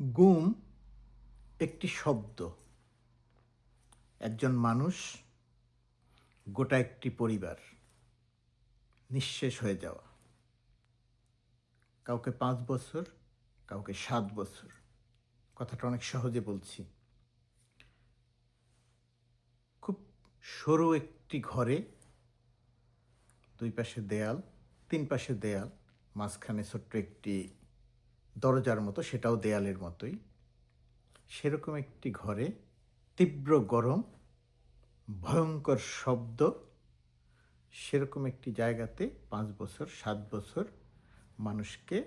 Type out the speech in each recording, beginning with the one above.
গুম একটি শব্দ। একজন মানুষ গোটা একটি পরিবার নিঃশেষ হয়ে যাওয়া। কাউকে পাঁচ বছর, কাউকে সাত বছর। কথাটা অনেক সহজে বলছি। খুব সরু একটি ঘরে দুই পাশে দেয়াল, তিন পাশে দেয়াল, মাঝখানে ছোট্ট একটি দরজার মতো, সেটাও দেয়ালের মতোই। সেরকম একটি ঘরে তীব্র গরম, ভয়ঙ্কর শব্দ, সেরকম একটি জায়গাতে পাঁচ বছর, সাত বছর মানুষকে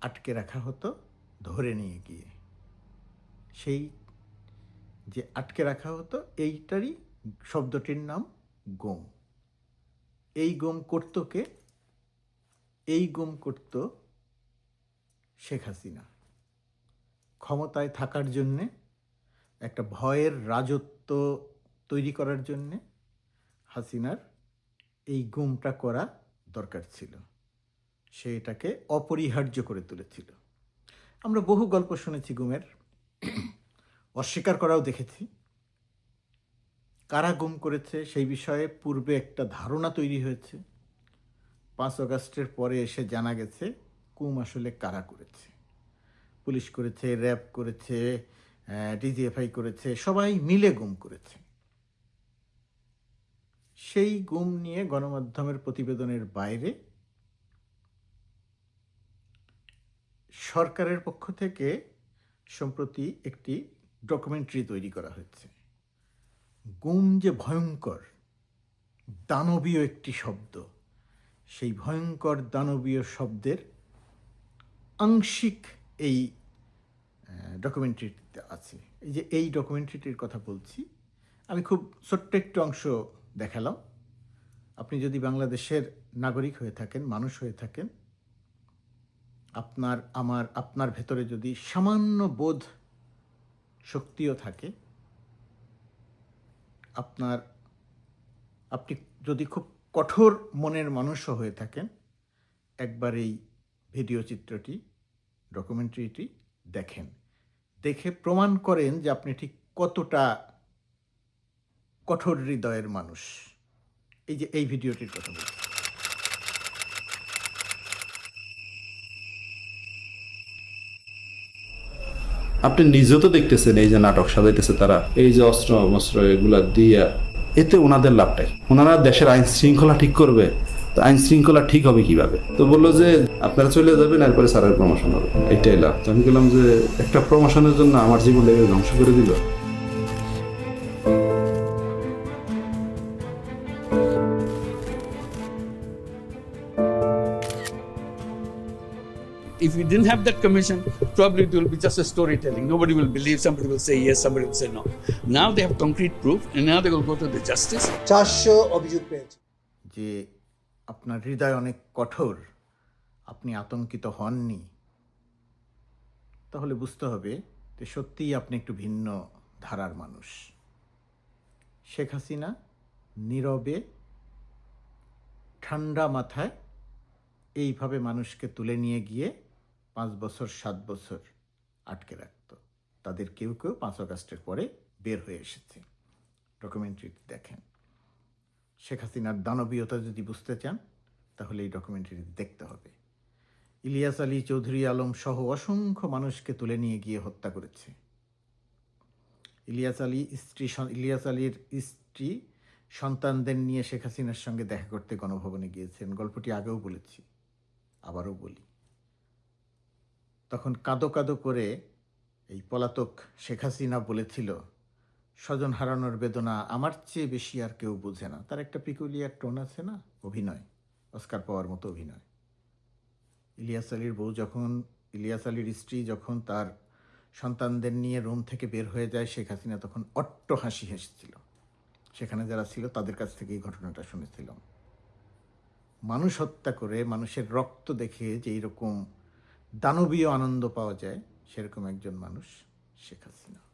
আটকে রাখা হতো ধরে নিয়ে গিয়ে। সেই যে আটকে রাখা হতো, এইটারই শব্দটির নাম গোম। এই গোম করতো কে? এই গুম করত শেখ হাসিনা। ক্ষমতায় থাকার জন্যে, একটা ভয়ের রাজত্ব তৈরি করার জন্যে হাসিনার এই গুমটা করা দরকার ছিল। সে এটাকে অপরিহার্য করে তুলেছিল। আমরা বহু গল্প শুনেছি গুমের। অস্বীকার করাও দেখেছি। কারা গুম করেছে সেই বিষয়ে পূর্বে একটা ধারণা তৈরি হয়েছে। পাঁচ আগস্টের পরে এসে জানা গেছে কুম আসলে কারা করেছে? পুলিশ করেছে, র্যাব করেছে ডিজিএফআই করেছে, সবাই মিলে গুম করেছে। সেই গুম নিয়ে গণমাধ্যমের প্রতিবেদনের বাইরে সরকারের পক্ষ থেকে সম্প্রতি একটি ডকুমেন্টারি তৈরি করা হয়েছে। গুম যে ভয়ঙ্কর, দানবীয় একটি শব্দ, সেই ভয়ঙ্কর দানবীয় শব্দের আংশিক এই ডকুমেন্টারিতে আছে। এই যে এই ডকুমেন্টারিটির কথা বলছি, আমি খুব ছোট্ট একটু অংশ দেখালাম। আপনি যদি বাংলাদেশের নাগরিক হয়ে থাকেন, মানুষ হয়ে থাকেন, আপনার, আমার, আপনার ভেতরে যদি সামান্য বোধ শক্তিও থাকে, আপনার, আপনি যদি খুব কঠোর মনের মানুষও হয়ে থাকেন, একবার এই ভিডিও চিত্রটি ডকুমেন্টারিটি দেখেন। দেখে প্রমাণ করেন যে আপনি ঠিক কতটা কঠোর হৃদয়ের মানুষ। এই যে এই ভিডিওটির কথা বলছি আপনি নিজে তো দেখতেছেন এই যে নাটক সাজাইতেছে তারা। এই যে অস্ত্র মস্ত্র এগুলা দিয়া, এতে ওনাদের লাভটাই। ওনারা দেশের আইন শৃঙ্খলা ঠিক করবে। তো আইন শৃঙ্খলা ঠিক হবে কীভাবে তো বলল যে আপনারা চলে যাবেন এরপরে স্যারের প্রমোশন হবে এইটাই লাভ তো আমি বললাম যে একটা প্রমোশনের জন্য আমার জীবন লেগে ধ্বংস করে দিল If we didn't have that commission, probably it will be just a storytelling. Nobody will believe, somebody will say yes, somebody will say no. Now they have concrete proof, and now they will go to the justice. চারশো অভিযোগ পেয়েছে যে আপনার হৃদয় অনেক কঠোর, আপনি আতঙ্কিত হননি, তাহলে বুঝতে হবে যে সত্যিই আপনি একটু ভিন্ন ধারার মানুষ। শেখ হাসিনা নীরবে, ঠান্ডা মাথায় এইভাবে মানুষকে তুলে নিয়ে গিয়ে পাঁচ বছর, সাত বছর আটকে রাখত। তাদের কেউ কেউ পাঁচ আগস্টের পরে বের হয়ে এসেছে। ডকুমেন্টারিটি দেখেন। শেখ হাসিনার দানবীয়তা যদি বুঝতে চান, তাহলে এই ডকুমেন্টারি দেখতে হবে। ইলিয়াস আলী চৌধুরী আলম সহ অসংখ্য মানুষকে তুলে নিয়ে গিয়ে হত্যা করেছে। ইলিয়াস আলী স্ত্রী ইলিয়াস আলীর স্ত্রী সন্তানদের নিয়ে শেখ হাসিনার সঙ্গে দেখা করতে গণভবনে গিয়েছেন। গল্পটি আগেও বলেছি, আবারও বলি। তখন কাঁদো কাঁদো করে এই পলাতক শেখ হাসিনা বলেছিল স্বজন হারানোর বেদনা আমার চেয়ে বেশি আর কেউ বোঝে না। তার একটা পিকুলিয়ার টোন আছে না? অভিনয়। অস্কার পাওয়ার মতো অভিনয়। ইলিয়াস আলীর বউ যখন, ইলিয়াস আলীর স্ত্রী যখন তার সন্তানদের নিয়ে রুম থেকে বের হয়ে যায়, শেখ হাসিনা তখন অট্ট হাসি হেসেছিল। সেখানে যারা ছিল তাদের কাছ থেকে এই ঘটনাটা শুনেছিলাম। মানুষ হত্যা করে, মানুষের রক্ত দেখে যে এইরকম দানবীয় আনন্দ পাওয়া যায়, সেরকম একজন মানুষ শেখ হাসিনা।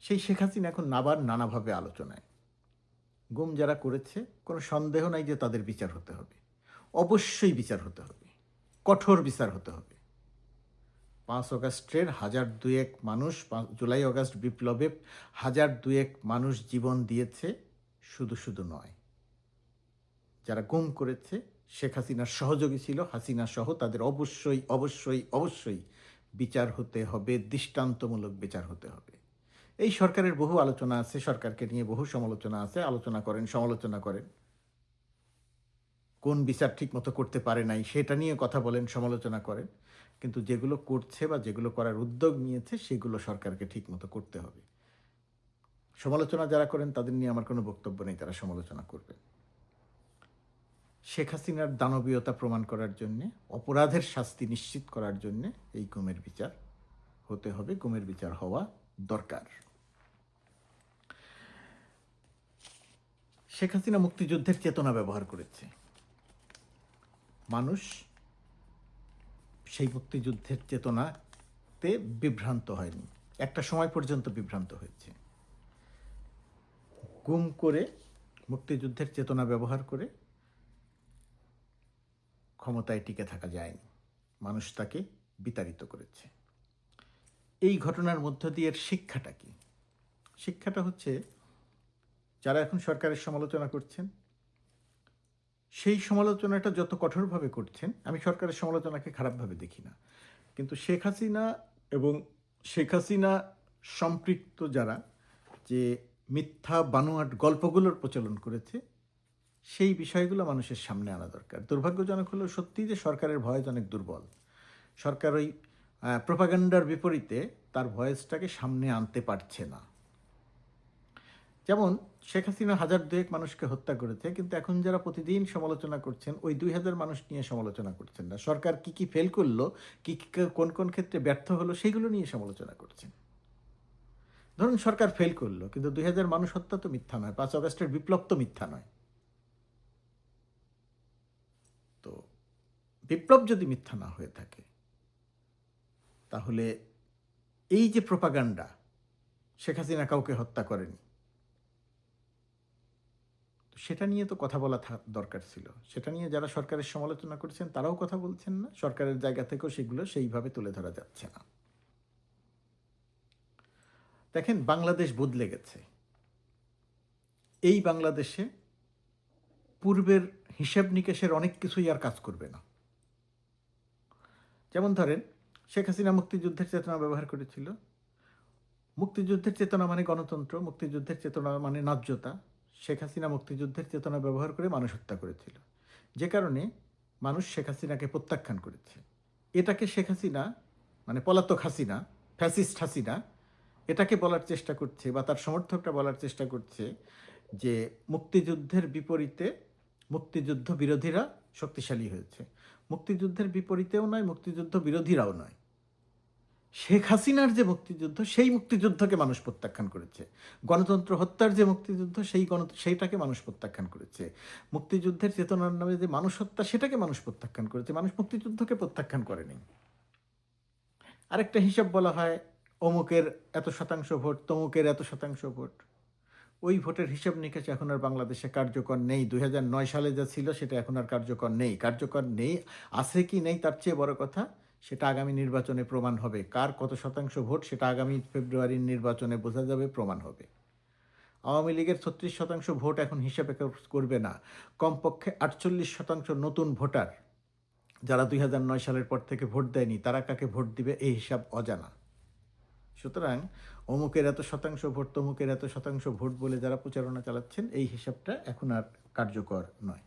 সেই শেখ হাসিনা এখন আবার নানাভাবে আলোচনায়। গুম যারা করেছে, কোনো সন্দেহ নাই যে তাদের বিচার হতে হবে। অবশ্যই বিচার হতে হবে। কঠোর বিচার হতে হবে। পাঁচ অগাস্টের হাজার দুয়েক মানুষ জুলাই অগাস্ট বিপ্লবে হাজার দুয়েক মানুষ জীবন দিয়েছে শুধু শুধু নয়। যারা গুম করেছে, শেখ হাসিনার সহযোগী ছিল, হাসিনা সহ তাদের অবশ্যই অবশ্যই অবশ্যই বিচার হতে হবে, দৃষ্টান্তমূলক বিচার হতে হবে। এই সরকারের বহু আলোচনা আছে, সরকারকে নিয়ে বহু সমালোচনা আছে, আলোচনা করেন, সমালোচনা করেন। কোন বিচার ঠিক মতো করতে পারে নাই, সেটা নিয়ে কথা বলেন, সমালোচনা করেন। কিন্তু যেগুলো করছে বা যেগুলো করার উদ্যোগ নিয়েছে, সেগুলো সরকারকে ঠিক মতো করতে হবে। সমালোচনা যারা করেন, তাদের নিয়ে আমার কোনো বক্তব্য নেই, তারা সমালোচনা করবে শেখ হাসিনার দানবীয়তা প্রমাণ করার জন্যে, অপরাধের শাস্তি নিশ্চিত করার জন্যে এই গুমের বিচার হতে হবে। গুমের বিচার হওয়া দরকার। শেখ হাসিনা মুক্তিযুদ্ধের চেতনা ব্যবহার করেছে। মানুষ সেই মুক্তিযুদ্ধের চেতনাতে বিভ্রান্ত হয়নি। একটা সময় পর্যন্ত বিভ্রান্ত হয়েছে। গুম করে মুক্তিযুদ্ধের চেতনা ব্যবহার করে ক্ষমতায় টিকে থাকা যায়নি। মানুষ তাকে বিতাড়িত করেছে। এই ঘটনার মধ্য দিয়ে শিক্ষাটা কি? শিক্ষাটা হচ্ছে যারা এখন সরকারের সমালোচনা করছেন, সেই সমালোচনাটা যত কঠোরভাবে করছেন, আমি সরকারের সমালোচনাকে খারাপভাবে দেখি না। কিন্তু শেখ হাসিনা এবং শেখ হাসিনা সম্পৃক্ত যারা, যে মিথ্যা বানোয়াট গল্পগুলোর প্রচলন করেছে, সেই বিষয়গুলো মানুষের সামনে আনা দরকার। দুর্ভাগ্যজনক হলো সত্যি যে সরকারের ভয়েস অনেক দুর্বল। সরকার ওই প্রোপাগান্ডার বিপরীতে তার ভয়েসটাকে সামনে আনতে পারছে না। যেমন শেখ হাসিনা হাজার দুয়েক মানুষকে হত্যা করেছে, কিন্তু এখন যারা প্রতিদিন সমালোচনা করছেন, ওই দুই হাজার মানুষ নিয়ে সমালোচনা করছেন না। সরকার কি কি ফেল করল, কি কোন কোন ক্ষেত্রে ব্যর্থ হলো সেগুলো নিয়ে সমালোচনা করছেন। ধরুন সরকার ফেল করল, কিন্তু দুই হাজার মানুষ হত্যা তো মিথ্যা নয়, পাঁচ আগস্টের বিপ্লব তো মিথ্যা নয়। তো বিপ্লব যদি মিথ্যা না হয়ে থাকে, তাহলে এই যে প্রপাগান্ডা শেখ হাসিনা কাউকে হত্যা করেনি সেটা নিয়ে তো কথা বলা দরকার ছিল। সেটা নিয়ে যারা সরকারের সমালোচনা করছেন, তারাও কথা বলছেন না। সরকারের জায়গা থেকেও সেগুলো সেইভাবে তুলে ধরা যাচ্ছে না। দেখেন, বাংলাদেশ বদলে গেছে। এই বাংলাদেশে পূর্বের হিসেব নিকেশের অনেক কিছুই আর কাজ করবে না। যেমন ধরেন, শেখ হাসিনা মুক্তিযুদ্ধের চেতনা ব্যবহার করেছিল। মুক্তিযুদ্ধের চেতনা মানে গণতন্ত্র, মুক্তিযুদ্ধের চেতনা মানে ন্যায্যতা। শেখ হাসিনা মুক্তিযুদ্ধের চেতনা ব্যবহার করে মানুষ হত্যা করেছিল। যে কারণে মানুষ শেখ হাসিনাকে প্রত্যাখ্যান করেছে। এটাকে শেখ হাসিনা মানে পলাতক হাসিনা, ফ্যাসিস্ট হাসিনা, এটাকে বলার চেষ্টা করছে বা তার সমর্থকরা বলার চেষ্টা করছে যে মুক্তিযুদ্ধের বিপরীতে মুক্তিযুদ্ধ বিরোধীরা শক্তিশালী হয়েছে। মুক্তিযুদ্ধের বিপরীতেও নয়, মুক্তিযুদ্ধ বিরোধীরাও নয়। শেখ হাসিনার যে মুক্তিযুদ্ধ, সেই মুক্তিযুদ্ধকে মানুষ প্রত্যাখ্যান করেছে। গণতন্ত্র হত্যার যে মুক্তিযুদ্ধ, সেই গণ, সেইটাকে মানুষ প্রত্যাখ্যান করেছে। মুক্তিযুদ্ধের চেতনার নামে যে মানুষ হত্যা, সেটাকে মানুষ প্রত্যাখ্যান করেছে। মানুষ মুক্তিযুদ্ধকে প্রত্যাখ্যান করেনি আরেকটা হিসাব বলা হয়, অমুকের এত শতাংশ ভোট, তমুকের এত শতাংশ ভোট। ওই ভোটের হিসাব নিকাশ এখন আর বাংলাদেশে কার্যকর নেই। দুই সালে যা ছিল, সেটা এখন আর কার্যকর নেই। কার্যকর নেই, আছে কি নেই, তার চেয়ে বড় কথা সেটা আগামী নির্বাচনে প্রমাণ হবে। কার কত শতাংশ ভোট, সেটা আগামী ফেব্রুয়ারির নির্বাচনে বোঝা যাবে, প্রমাণ হবে। আওয়ামী লীগের ছত্রিশ শতাংশ ভোট এখন হিসাবে করবে না। কমপক্ষে আটচল্লিশ শতাংশ নতুন ভোটার যারা দুই নয় সালের পর থেকে ভোট দেয়নি, তারা কাকে ভোট দিবে এই হিসাব অজানা। সুতরাং অমুকের এত শতাংশ ভোট, তমুকের এত শতাংশ ভোট বলে যারা প্রচারণা চালাচ্ছেন, এই হিসাবটা এখন আর কার্যকর নয়।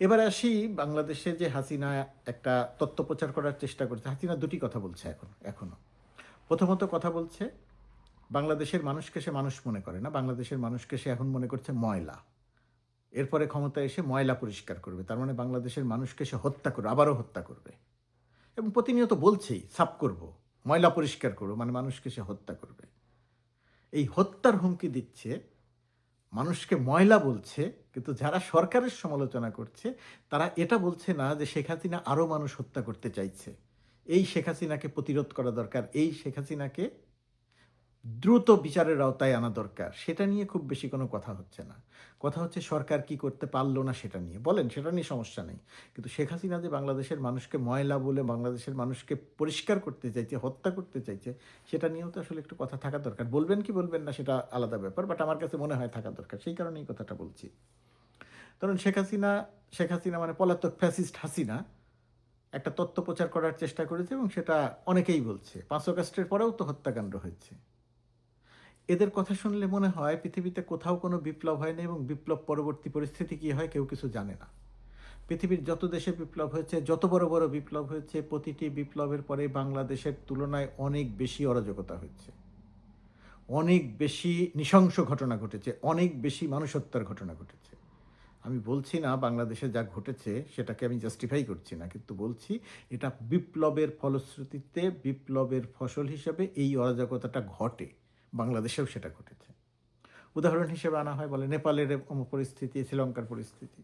এবার আসি বাংলাদেশে যে হাসিনা একটা তত্ত্ব প্রচার করার চেষ্টা করছে। হাসিনা দুটি কথা বলছে এখন এখনও প্রথমত কথা বলছে, বাংলাদেশের মানুষকে সে মানুষ মনে করে না। বাংলাদেশের মানুষকে সে এখন মনে করছে ময়লা। এরপরে ক্ষমতায় এসে ময়লা পরিষ্কার করবে। তার মানে বাংলাদেশের মানুষকে সে হত্যা করবে, আবারও হত্যা করবে। এবং প্রতিনিয়ত বলছেই, সাফ করব, ময়লা পরিষ্কার করব মানে মানুষকে সে হত্যা করবে। এই হত্যার হুমকি দিচ্ছে মানুষকে ময়লা বলছে, কিন্তু যারা সরকারের সমালোচনা করছে, তারা এটা বলছে না যে শেখ হাসিনা আরও মানুষ হত্যা করতে চাইছে। এই শেখ হাসিনাকে প্রতিরোধ করা দরকার, এই শেখ হাসিনাকে দ্রুত বিচারের আওতায় আনা দরকার। সেটা নিয়ে খুব বেশি কোনো কথা হচ্ছে না। কথা হচ্ছে সরকার কি করতে পারল না সেটা নিয়ে। বলেন, সেটা নিয়ে সমস্যা নেই। কিন্তু শেখ হাসিনা যে বাংলাদেশের মানুষকে ময়লা বলে, বাংলাদেশের মানুষকে পরিষ্কার করতে চাইছে, হত্যা করতে চাইছে, সেটা নিয়েও তো আসলে একটু কথা থাকা দরকার। বলবেন কি বলবেন না সেটা আলাদা ব্যাপার বাট আমার কাছে মনে হয় থাকা দরকার। সেই কারণেই কথাটা বলছি। ধরুন, শেখ হাসিনা শেখ হাসিনা মানে পলাতক ফ্যাসিস্ট হাসিনা, একটা তত্ত্ব প্রচার করার চেষ্টা করেছে এবং সেটা অনেকেই বলছে। পাঁচ আগস্টের পরেও তো হত্যাকাণ্ড হয়েছে। এদের কথা শুনলে মনে হয় পৃথিবীতে কোথাও কোনো বিপ্লব হয়নি এবং বিপ্লব পরবর্তী পরিস্থিতি কী হয় কেউ কিছু জানে না। পৃথিবীর যত দেশে বিপ্লব হয়েছে, যত বড় বড় বিপ্লব হয়েছে, প্রতিটি বিপ্লবের পরে বাংলাদেশের তুলনায় অনেক বেশি অরাজকতা হয়েছে। অনেক বেশি নৃশংস ঘটনা ঘটেছে, অনেক বেশি মানুষ হত্যার ঘটনা ঘটেছে। আমি বলছি না বাংলাদেশে যা ঘটেছে সেটাকে আমি জাস্টিফাই করছি না, কিন্তু বলছি এটা বিপ্লবের ফলশ্রুতিতে বিপ্লবের ফসল হিসেবে এই অরাজকতাটা ঘটে। বাংলাদেশেও সেটা ঘটেছে। উদাহরণ হিসেবে আনা হয়, বলে নেপালের পরিস্থিতি, শ্রীলঙ্কার পরিস্থিতি।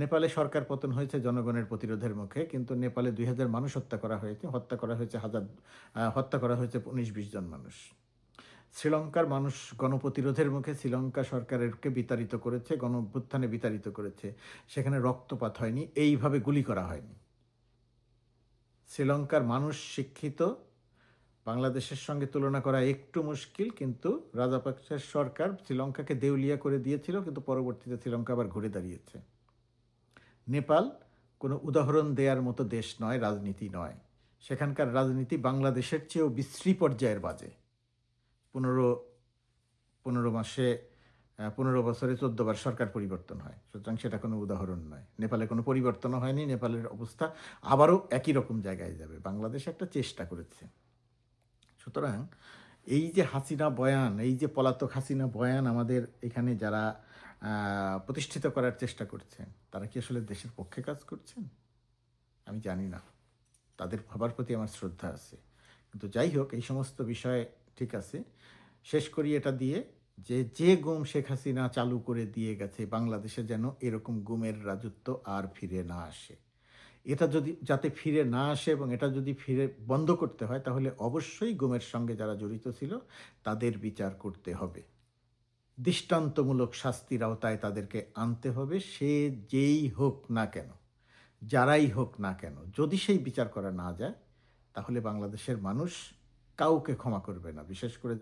নেপালে সরকার পতন হয়েছে জনগণের প্রতিরোধের মুখে, কিন্তু নেপালে দুই হাজার মানুষ হত্যা করা হয়েছে, হত্যা করা হয়েছে হাজার হত্যা করা হয়েছে উনিশ বিশ জন মানুষ। শ্রীলঙ্কার মানুষ গণপ্রতিরোধের মুখে, শ্রীলঙ্কা সরকারেরকে বিতাড়িত করেছে গণ অভ্যুত্থানে বিতাড়িত করেছে। সেখানে রক্তপাত হয়নি, এইভাবে গুলি করা হয়নি। শ্রীলঙ্কার মানুষ শিক্ষিত বাংলাদেশের সঙ্গে তুলনা করা একটু মুশকিল, কিন্তু রাজাপাকসের সরকার শ্রীলঙ্কাকে দেউলিয়া করে দিয়েছিল, কিন্তু পরবর্তীতে শ্রীলঙ্কা আবার ঘুরে দাঁড়িয়েছে। নেপাল কোনো উদাহরণ দেওয়ার মতো দেশ নয়, রাজনীতি নয়। সেখানকার রাজনীতি বাংলাদেশের চেয়েও বিশ্রী পর্যায়ের বাজে। পনেরো পনেরো মাসে পনেরো বছরে চোদ্দবার সরকার পরিবর্তন হয়। সুতরাং সেটা কোনো উদাহরণ নয়। নেপালে কোনো পরিবর্তনও হয়নি, নেপালের অবস্থা আবারও একই রকম জায়গায় যাবে। বাংলাদেশ একটা চেষ্টা করেছে। সুতরাং এই যে হাসিনা বয়ান, এই যে পলাতক হাসিনা বয়ান আমাদের এখানে যারা প্রতিষ্ঠিত করার চেষ্টা করছেন, তারা কি আসলে দেশের পক্ষে কাজ করছেন? আমি জানি না। তাদের ভাবার প্রতি আমার শ্রদ্ধা আছে। কিন্তু যাই হোক, এই সমস্ত বিষয় ঠিক আছে। শেষ করি এটা দিয়ে যে যে গুম শেখ হাসিনা চালু করে দিয়ে গেছে, বাংলাদেশে যেন এরকম গুমের রাজত্ব আর ফিরে না আসে। এটা যদি, যাতে ফিরে না আসে এবং এটা যদি ফিরে বন্ধ করতে হয়, তাহলে অবশ্যই গুমের সঙ্গে যারা জড়িত ছিল, তাদের বিচার করতে হবে। দৃষ্টান্তমূলক শাস্তির আওতায় তাদেরকে আনতে হবে, সে যেই হোক না কেন, যারাই হোক না কেন, যদি সেই বিচার করা না যায়, তাহলে বাংলাদেশের মানুষ কাউকে ক্ষমা করবে না। বিশেষ করে